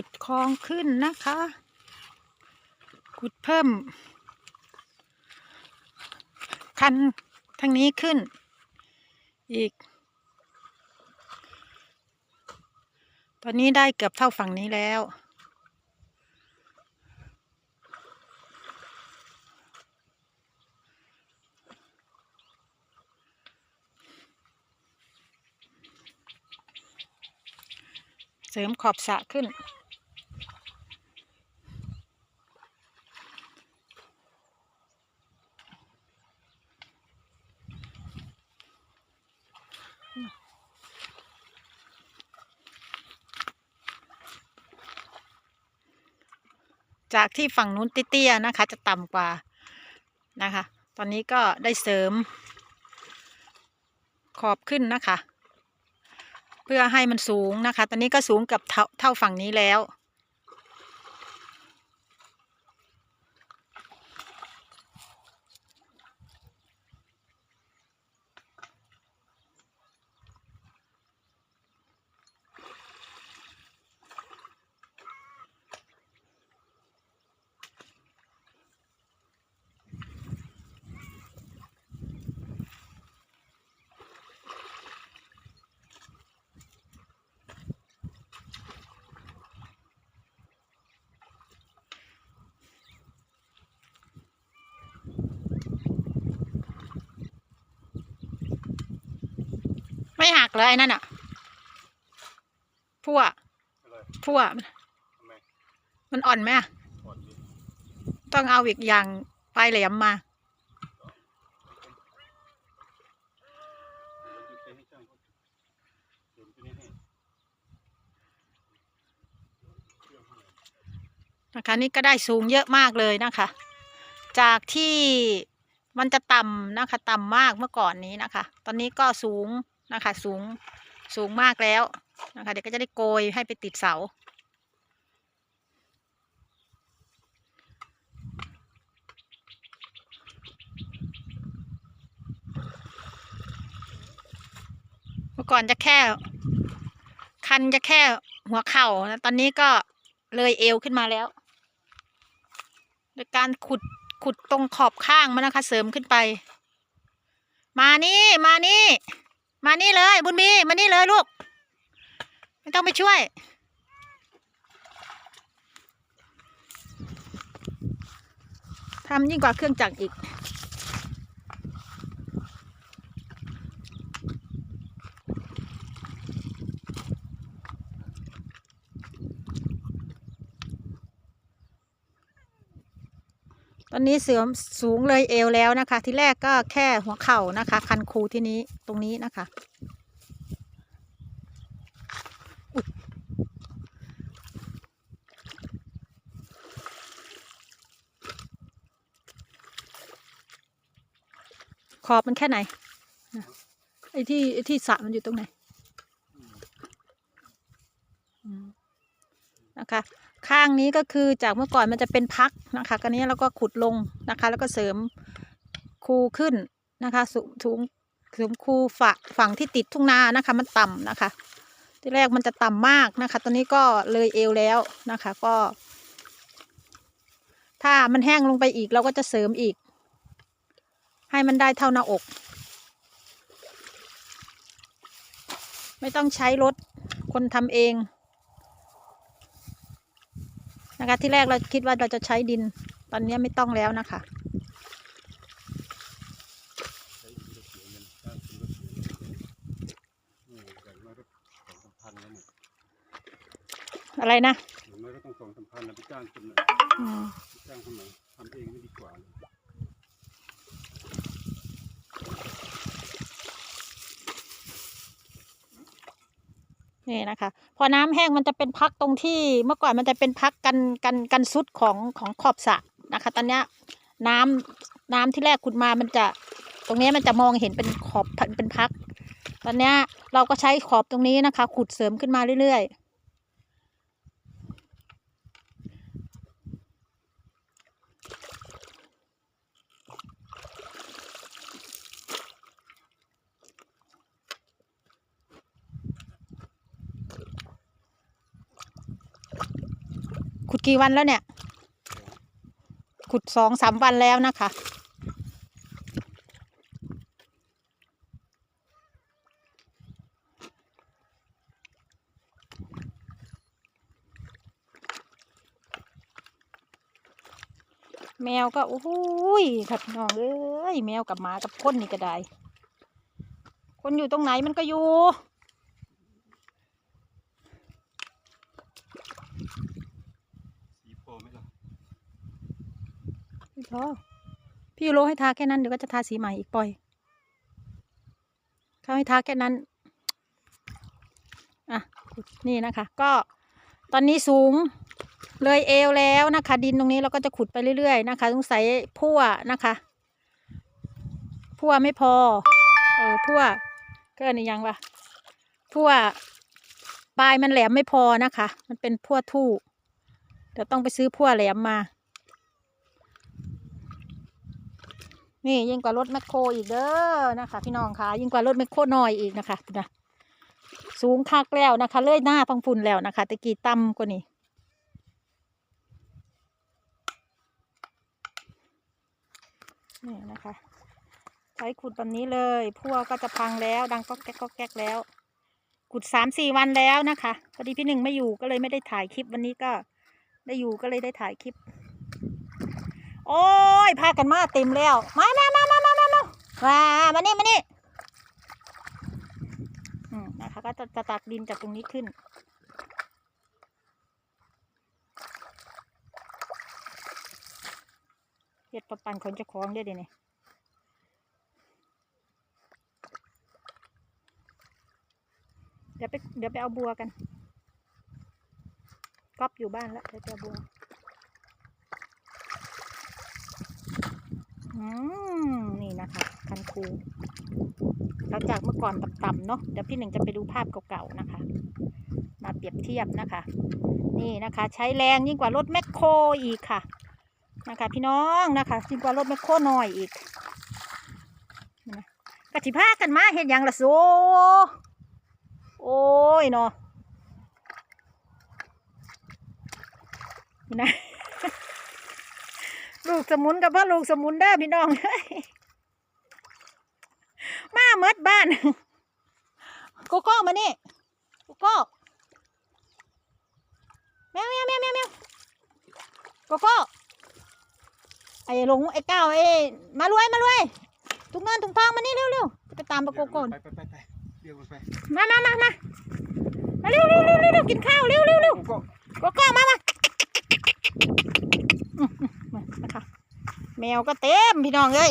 ขุดคลองขึ้นนะคะ ขุดเพิ่ม คันทางนี้ขึ้น อีก ตอนนี้ได้เกือบเท่าฝั่งนี้แล้ว เสริมขอบสะขึ้น จากที่ฝั่งนู้นเตี้ยๆนะคะ จะต่ำกว่านะคะ ตอนนี้ก็ได้เสริม ขอบขึ้นนะคะ เพื่อให้มันสูงนะคะ ตอนนี้ก็สูงกับเท่าเท่าฝั่งนี้แล้ว ไม่หักเลยไอ้นั่นอะพั่วอะไรพั่วทำไมมันอ่อนไหมอะก่อนดิต้องเอาอีกอย่างปลายแหลมมาเดี๋ยวดูไปให้ช่างเขาเดี๋ยวไปนี่ให้เครื่องให้หน่อยนะคะนี่ก็ได้สูงเยอะมากเลยนะคะ จากที่มันจะต่ำนะคะ ต่ำมากเมื่อก่อนนี้นะคะ ตอนนี้ก็สูง นะคะ สูงสูงมากแล้วนะคะ เดี๋ยวก็จะได้โกยให้ไปติดเสา เมื่อก่อนจะแค่ คันจะแค่หัวเข่านะตอนนี้ก็เลยเอวขึ้นมาแล้วโดยการขุดขุดตรงขอบข้างมันนะคะ เสริมขึ้นไป มานี่ มานี่ มานี่เลย บุญมีมานี่เลยลูก ไม่ต้องไปช่วย ทำยิ่งกว่าเครื่องจักรอีก ตอนนี้เสื่อมสูงเลยเอวแล้วนะคะ ที่แรกก็แค่หัวเข่านะคะ คันคูที่นี้ตรงนี้นะคะขอบมันแค่ไหน ไอ้ที่ไอ้ที่สระมันอยู่ตรงไหน นะคะางนี้ก็คือจากเมื่อก่อนมันจะเป็นพักนะคะกันนี้เราก็ขุดลงนะคะ แล้วก็เสริมคูขึ้นนะคะสูงสูงสูงคูฝั่งฝั่งที่ติดทุ่งนานะคะ มันต่ำนะคะ ที่แรกมันจะต่ำมากนะคะ ตอนนี้ก็เลยเอวแล้วนะคะ ก็ ถ้ามันแห้งลงไปอีกเราก็จะเสริมอีก ให้มันได้เท่าหน้าอก ไม่ต้องใช้รถคนทำเอง นะคะ ที่แรกเราคิดว่าเราจะใช้ดิน ตอนนี้ไม่ต้องแล้วนะคะใช้รถเสียเงินจ้างซื้อรถเสียเงินนี่อย่างน้อยก็สองสามพันแล้วเนี่ยอะไรนะอย่างน้อยก็ต้องสองสามพันนะไปจ้างคนนะอืมไปจ้างคนไหนทำเองไม่ดีกว่าเลย นี่นะคะ พอน้ำแห้งมันจะเป็นพักตรงที่เมื่อก่อนมันจะเป็นพักกันกันกันซุดของของขอบสระนะคะ ตอนนี้น้ำน้ำที่แรกขุดมามันจะตรงนี้มันจะมองเห็นเป็นขอบเป็นพัก ตอนนี้เราก็ใช้ขอบตรงนี้นะคะ ขุดเสริมขึ้นมาเรื่อยๆ ขุดกี่วันแล้วเนี่ย ขุดสองสามวันแล้วนะคะ แมวก็โอ้ยครับพี่น้องเอ้ยแมวกับหมากับคนนี่ก็ได้ คนอยู่ตรงไหนมันก็อยู่ สีโพไหมล่ะ พี่พอพี่โลให้ทาแค่นั้นเดี๋ยวก็จะทาสีใหม่อีกปล่อยเขาให้ทาแค่นั้นอะนี่นะคะ ก็ตอนนี้สูงเลยเอวแล้วนะคะ ดินตรงนี้เราก็จะขุดไปเรื่อยๆนะคะต้องใส่พั่วนะคะพั่วไม่พอเออพั่วก็นี่ยังวะพั่วปลายมันแหลมไม่พอนะคะ มันเป็นพั่วทู่เดี๋ยวต้องไปซื้อพั่วแหลมมา นี่ยิ่งกว่ารถแมคโครอีกเด้อนะคะ พี่น้องคะยิ่งกว่ารถแมคโครน้อยอีกนะคะนะสูงคักแล้วนะคะ เลื่อยหน้าพังฝุ่นแล้วนะคะตะกี้ต่ำกว่านี้นี่นะคะ ใช้ขุดแบบนี้เลยพั่วก็จะพังแล้ว ดังก็แก๊กก็แก๊กแล้วขุดสามสี่วันแล้วนะคะพอดีพี่หนึ่งไม่อยู่ก็เลยไม่ได้ถ่ายคลิปวันนี้ก็ได้อยู่ก็เลยได้ถ่ายคลิป โอ้ยพากันมาเต็มแล้ว มามามามามามามาว้ามานี่มานี่อืมนะคะก็จะจะตักดินจากตรงนี้ขึ้น เห็ดประปันคนจะคล้องได้ดีเนี่ยเดี๋ยวไปเดี๋ยวไปเอาบัวกันก๊อปอยู่บ้านแล้วเดี๋ยวไปเอาบัว นี่นะคะ คันคูเราจากเมื่อก่อนต่ำๆเนาะเดี๋ยวพี่หนึ่งจะไปดูภาพเก่าๆนะคะ มาเปรียบเทียบนะคะ นี่นะคะ ใช้แรงยิ่งกว่ารถแมคโครอีกค่ะ นะคะ พี่น้องนะคะยิ่งกว่ารถแมคโครหน้อยอีกนะกะทิพากันมาเห็นอยังละโซโอ้ยเนาะนี่นะ ลูกสมุนกับพ่อลูกสมุนเด้อพี่น้องมาเมดบ้านโกโก้มานี่โกโก้แมวแมวแมวแมวแมวโกโก้ไอ้หลงไอ้ก้าวไอ้มารวยมารวยถุงเงินถุงทองมานี่เร็วเร็วจะไปตามปะโกโก้ไปไปไปไปเรียกมันไปมามามามามาเร็วเร็วเร็วเร็วเร็วกินข้าวเร็วเร็วเร็วก็โกโก้มามาอืมอืมมา นะคะ แมวก็เต็มพี่น้องเอ้ย